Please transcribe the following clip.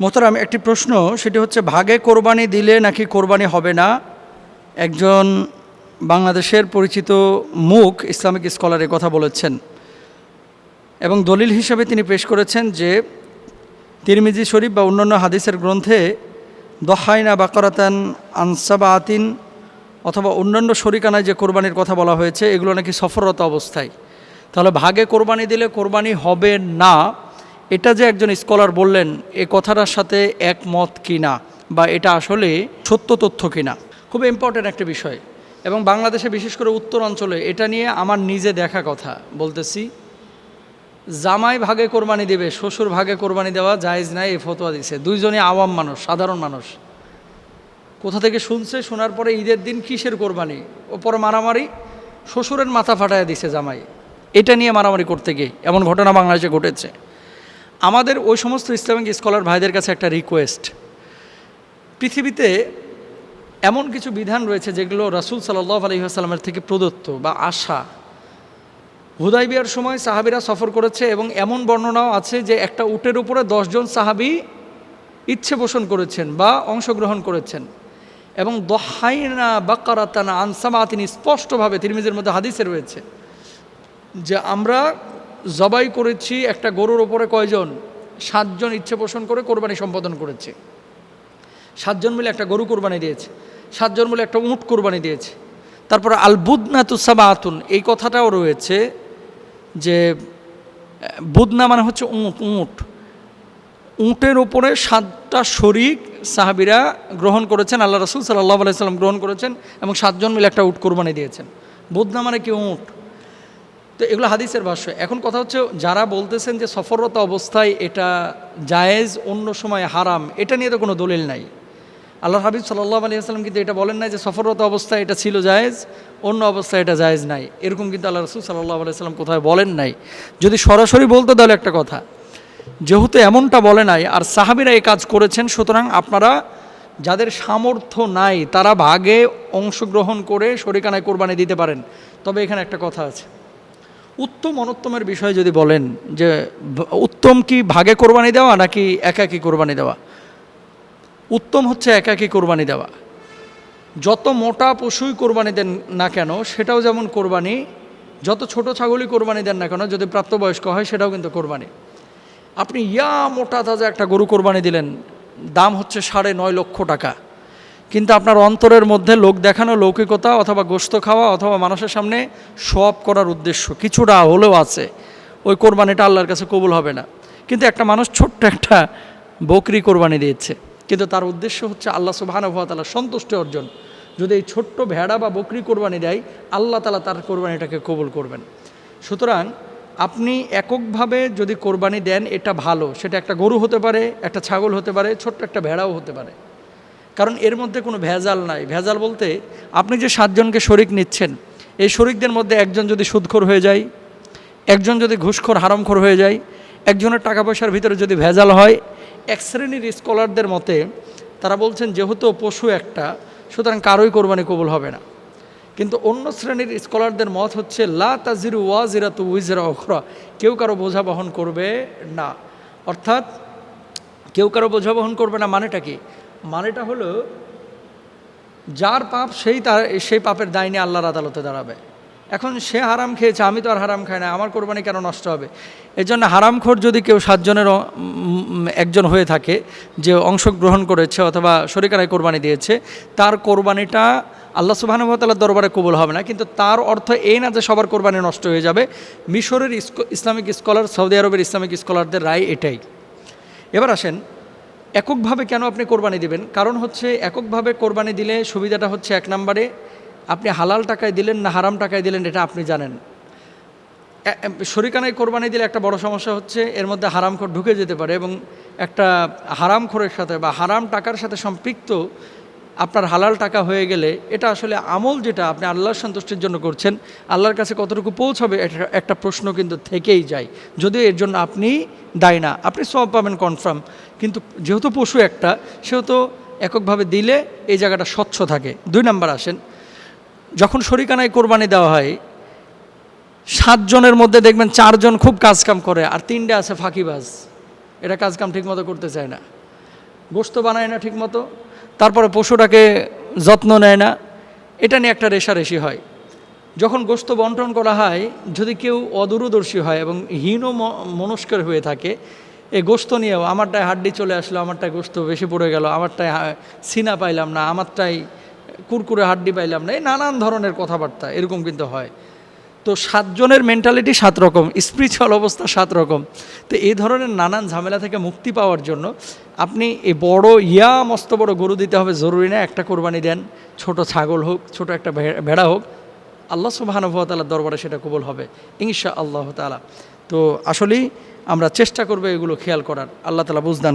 মোহতারাম, একটি প্রশ্ন, সেটি হচ্ছে, ভাগে কোরবানি দিলে নাকি কোরবানি হবে না? একজন বাংলাদেশের পরিচিত মুখ ইসলামিক স্কলার কথা বলেছেন। এবং দলিল হিসেবে তিনি পেশ করেছেন যে, তিরমিজি শরীফ বা অন্যান্য হাদিসের গ্রন্থে, দহাইনা বাকরাতান আনসাবা আতিন অথবা অন্যান্য শরিকানায় যে কোরবানির কথা বলা হয়েছে, এগুলো নাকি সফররত অবস্থায়। তাহলে ভাগে কোরবানি দিলে কোরবানি হবে না এটা যে একজন স্কলার বললেন, এ কথাটার সাথে একমত কিনা বা এটা আসলে সত্য তথ্য কিনা? খুব ইম্পর্ট্যান্ট একটা বিষয়। এবং বাংলাদেশে বিশেষ করে উত্তর অঞ্চলে এটা নিয়ে আমার নিজে দেখা কথা বলতেছি। জামাই ভাগে কোরবানি দেবে, শ্বশুর ভাগে কোরবানি দেওয়া জায়েজ নাই এ ফতোয়া দিছে। দুইজনই আওয়াম মানুষ, সাধারণ মানুষ। কোথা থেকে শুনছে? শোনার পরে ঈদের দিন কিসের কোরবানি? ওপর মারামারি, শ্বশুরের মাথা ফাটায় দিছে জামাই। এটা নিয়ে মারামারি করতে গিয়ে, এমন ঘটনা বাংলাদেশে ঘটেছে। আমাদের ওই সমস্ত ইসলামিক স্কলার ভাইদের কাছে একটা রিকোয়েস্ট পৃথিবীতে এমন কিছু বিধান রয়েছে যেগুলো রাসুল সাল্লাহ আলহিহাস্লামের থেকে প্রদত্ত বা আশা। হুদাইবিয়ার সময় সাহাবিরা সফর করেছে এবং এমন বর্ণনাও আছে যে একটা উটের উপরে দশজন সাহাবি ইচ্ছে পোষণ করেছেন বা অংশগ্রহণ করেছেন। এবং দহাইনা বাক্কারাতানা আনসামা তিনি স্পষ্টভাবে তিরমিজের মধ্যে হাদিসে রয়েছে যে আমরা জবাই করেছি, একটা গরুর ওপরে কয়জন? সাতজন ইচ্ছে পোষণ করে কোরবানি সম্পাদন করেছে। সাতজন মিলে একটা গরু কোরবানি দিয়েছে। সাতজন মিলে একটা উঁট কোরবানি দিয়েছে। তারপরে আলবুদনা তুসাবা আতুন এই কথাটাও রয়েছে যে বুদনা মানে হচ্ছে উঁট উঁট। উঁটের ওপরে সাতটা শরিক সাহাবিরা গ্রহণ করেছেন, আল্লাহ রসুল সাল্লাহ আলাইসাল্লাম গ্রহণ করেছেন এবং সাতজন মিলে একটা উট কোরবানি দিয়েছেন। বুদনা মানে কি উঁট? তো এগুলো হাদিসের ভাষ্য। এখন কথা হচ্ছে যারা বলতেছেন যে সফররত অবস্থায় এটা জায়েজ, অন্য সময় হারাম, এটা নিয়ে তো কোনো দলিল নাই। আল্লাহ হাবিব সাল্লাহ আলী আসসালাম কিন্তু এটা বলেন নাই যে সফররত অবস্থায় এটা ছিল জায়েজ, অন্য অবস্থায় এটা জায়েজ নাই। এরকম কিন্তু আল্লাহ রসুল সাল্লাহ আলি সাল্লাম কোথায় বলেন নাই। যদি সরাসরি বলতো তাহলে একটা কথা, যেহেতু এমনটা বলে নাই আর সাহাবিরা এই কাজ করেছেন, সুতরাং আপনারা যাদের সামর্থ্য নাই, তারা ভাগে অংশগ্রহণ করে শরিকানায় কোরবানি দিতে পারেন। তবে এখানে একটা কথা আছে। উত্তম অনুত্তমের বিষয়ে যদি বলেন যে উত্তম কি ভাগে কোরবানি দেওয়া নাকি একাকি কোরবানি দেওয়া? উত্তম হচ্ছে একাকি কোরবানি দেওয়া। যত মোটা পশুই কোরবানি দেন না কেন, সেটাও যেমন কোরবানি, যত ছোট ছাগলই কোরবানি দেন না কেন, যদি প্রাপ্তবয়স্ক হয়, সেটাও কিন্তু কোরবানি। আপনি ইয়া মোটা তাজা একটা গরু কোরবানি দিলেন, দাম হচ্ছে সাড়ে নয় লক্ষ টাকা। কিন্তু আপনার অন্তরের মধ্যে লোক দেখানো লৌকিকতা অথবা গোস্ত খাওয়া অথবা মানুষের সামনে সব করার উদ্দেশ্য কিছুটা হলেও আছে। ওই কোরবানিটা আল্লাহর কাছে কবুল হবে না। কিন্তু একটা মানুষ ছোট্ট একটা বকরি কোরবানি দিয়েছে। কিন্তু তার উদ্দেশ্য হচ্ছে আল্লাহ সুবাহানুভাতালা সন্তুষ্টি অর্জন। যদি এই ছোট্ট ভেড়া বা বকরি কোরবানি দেয়, আল্লাহ তালা তার কোরবানিটাকে কবুল করবেন। সুতরাং আপনি এককভাবে যদি কোরবানি দেন, এটা ভালো। সেটা একটা গরু হতে পারে, একটা ছাগল হতে পারে, ছোট্ট একটা ভেড়াও হতে পারে। কারণ এর মধ্যে কোনো ভেজাল নাই। ভেজাল বলতে আপনি যে সাতজনকে শরিক নিচ্ছেন, এই শরিকদের মধ্যে একজন যদি সুদখোর হয়ে যায়, একজন যদি ঘুষখোর, হারামখোর হয়ে যায়, একজনের টাকা পয়সার ভিতরে যদি ভেজাল হয়, এক শ্রেণির স্কলারদের মতে তারা বলছেন, যেহেতু পশু একটা, সুতরাং কারোই কোরবানি কবুল হবে না। কিন্তু অন্য শ্রেণির স্কলারদের মত হচ্ছে, লা তাজিরু ওয়াজিরা তু উইজরা অখরা কেউ কারও বোঝা বহন করবে না। অর্থাৎ, কেউ কারও বোঝা বহন করবে না মানেটা কি? মানেটা হলো, যার পাপ সেই তার, সেই পাপের দায় নিয়ে আল্লাহর আদালতে দাঁড়াবে। এখন সে হারাম খেয়েছে, আমি তো আর হারাম খাই না, আমার কোরবানি কেন নষ্ট হবে? এই জন্য হারামখোর যদি কেউ সাতজনের একজন হয়ে থাকে, যে অংশগ্রহণ করেছে অথবা শরিকারায় কোরবানি দিয়েছে, তার কোরবানিটা আল্লাহ সুবাহানুভাতালার দরবারে কবুল হবে না, কিন্তু তার অর্থ এই না যে সবার কোরবানি নষ্ট হয়ে যাবে। মিশরের ইসলামিক স্কলার, সৌদি আরবের ইসলামিক স্কলারদের রায় এটাই। এবার আসেন এককভাবে কেন আপনি কোরবানি দিবেন? কারণ হচ্ছে এককভাবে কোরবানি দিলে সুবিধাটা হচ্ছে এক নম্বরে আপনি হালাল টাকায় দিলেন না হারাম টাকায় দিলেন এটা আপনি জানেন। শরিকানায় কোরবানি দিলে একটা বড় সমস্যা হচ্ছে এর মধ্যে হারামখোর ঢুকে যেতে পারে এবং একটা হারামখোরের সাথে বা হারাম টাকার সাথে সম্পৃক্ত আপনার হালাল টাকা হয়ে গেলে এটা আসলে আমল যেটা আপনি আল্লাহর সন্তুষ্টির জন্য করছেন, আল্লাহর কাছে কতটুকু পৌঁছাবে এটা একটা প্রশ্ন কিন্তু থেকেই যায়। যদিও এর জন্য আপনি দায়ী না, আপনি সব পাবেন কনফার্ম কিন্তু যেহেতু পশু একটা, সেহেতু এককভাবে দিলে এই জায়গাটা স্বচ্ছ থাকে। দুই নাম্বার আসেন, যখন শরিকানায় কোরবানি দেওয়া হয় সাতজনের মধ্যে দেখবেন চারজন খুব কাজকাম করে, আর তিনটে আছে ফাঁকিবাজ। এটা কাজকাম ঠিকমতো করতে চায় না। গোস্ত বানায় না ঠিক মতো তারপরে পশুটাকে যত্ন নেয় না, এটা নিয়ে একটা রেশারেশি হয়। যখন গোস্ত বন্টন করা হয়, যদি কেউ অদূরদর্শী হয় এবং হীন মনস্কের হয়ে থাকে, এ গোস্ত নিয়েও আমারটায় হাড্ডি চলে আসলো, আমারটায় গোস্ত বেশি পড়ে গেল, আমারটায় সিনা পাইলাম না আমারটাই কুরকুরে হাড্ডি পাইলাম না, এই নানান ধরনের কথাবার্তা, এরকম কিন্তু হয়। তো সাতজনের মেন্টালিটি সাত রকম স্পিরিচুয়াল অবস্থা সাত রকম। তো এই ধরনের নানান ঝামেলা থেকে মুক্তি পাওয়ার জন্য আপনি এই বড়, ইয়া মস্ত বড় গরু দিতে হবে, জরুরি না একটা কোরবানি দেন, ছোট ছাগল হোক, ছোট একটা ভেড়া হোক। আল্লাহ সুবাহানুভতালার দরবারে সেটা কবুল হবে ইনশা আল্লাহ তালা তো আসলেই আমরা চেষ্টা করব এগুলো খেয়াল করার, আল্লাহ তালা বুঝদান